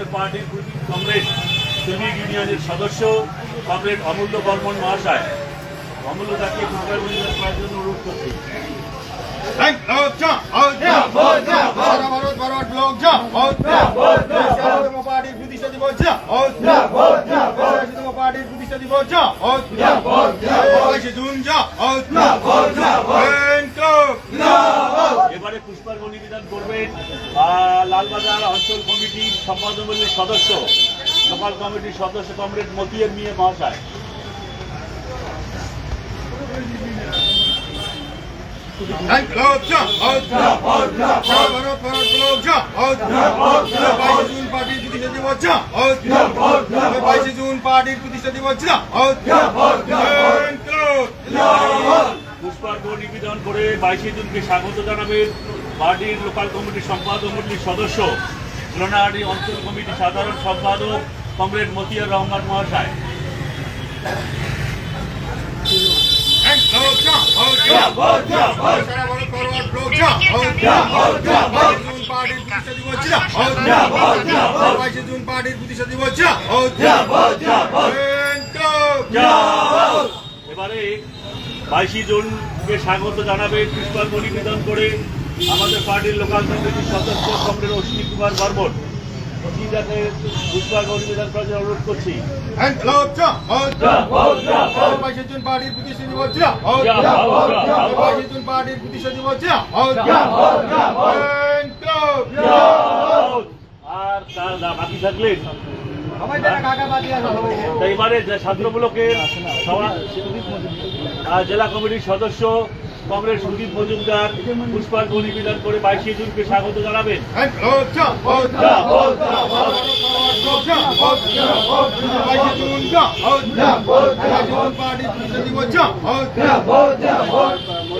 আমাদের পার্টির কংগ্রেস শ্রমিক ইউনিয়নের সদস্য কংগ্রেস অমূল্য বর্মন মহাশয় অমূল্য তাকে মূল্যায়ন করার জন্য অনুরোধ করছি. Oh, এবারে পুষ্পার্ঘ নিবেদন করবেন লালবাজার অঞ্চল কমিটির সম্পাদকের সদস্য লোকাল কমিটির সদস্য কমরেড মতিয়ার মিয়া মহাশয়। স্বাগত জানাবেন। পার্টির লোকাল কমিটির সম্পাদক মন্ডলীর সদস্য লোনাহাটি অঞ্চল কমিটির সাধারণ সম্পাদক কমরেড মতিয়ার রহমান মহাশয়. এবারে বাইশে জুনকে স্বাগত জানাবে পুষ্পার্ঘ নিবেদন করে আমাদের পার্টির লোকাল কমিটির সদস্য কমরেড অশ্বিনী কুমার বর্মন অশ্বিনীদাকে পুষ্পার্ঘ নিবেদন করার জন্য অনুরোধ করছি And love John. বাইশে জুন পার্টির প্রতিষ্ঠা দিবস যা বাইশে জুন পার্টির প্রতিষ্ঠা দিবস যা Thank you. আর তার বাকি থাকলেন তা এবারে যে ছাত্রমূলকের জেলা কমিটির সদস্য কংগ্রেস সুদীপ মজুমদার পুষ্পার্ঘ নিবেদন করে বাইশে জুনকে স্বাগত জানাবেন।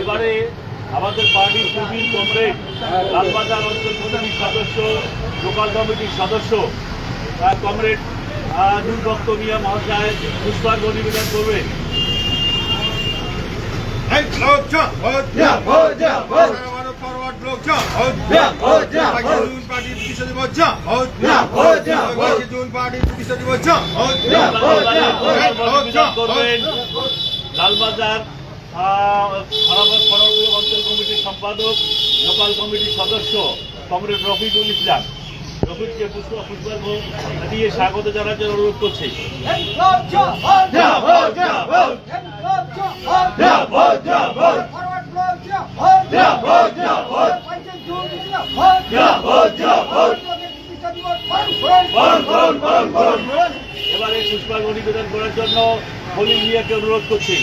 এবারে আমাদের পার্টির প্রবীণ কংগ্রেস লালবাজার অঞ্চল কমিটির সদস্য লোকাল কমিটির সদস্য কমরেড আহ, নূর ভক্ত মিয়া মহাশয় পুষ্পার্ঘ নিবেদন করবেন। লালবাজার অঞ্চল কমিটির সম্পাদক, লোকাল কমিটির সদস্য কমরেড রফিকুল ইসলাম। রফিককে পুষ্প পুষ্পার্ঘ দিয়ে স্বাগত জন্য অনুরোধ করছি। এবারে পুষ্পার্ঘ নিবেদন করার জন্য হলি মিয়াকে অনুরোধ করছি।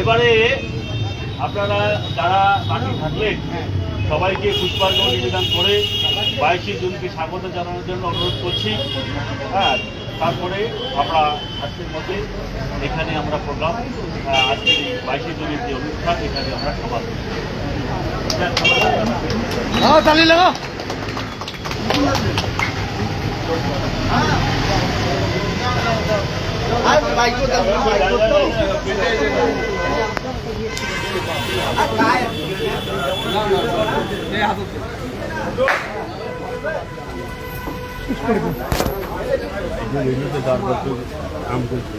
এবারে আপনারা যারা বাকি থাকলেন, সবাইকে পুষ্পার্ঘ নিবেদন করে বাইশে জুনকে স্বাগত জানানোর জন্য অনুরোধ করছি। হ্যাঁ তারপরে আমরা আজকের মধ্যে এখানে আমরা করলাম আজকে এই বাইশে জনের যে অনুষ্ঠান এখানে আমরা সমাজ হ্যাঁ, তালি লাগা এগুলোতে চার বছর কাম করছি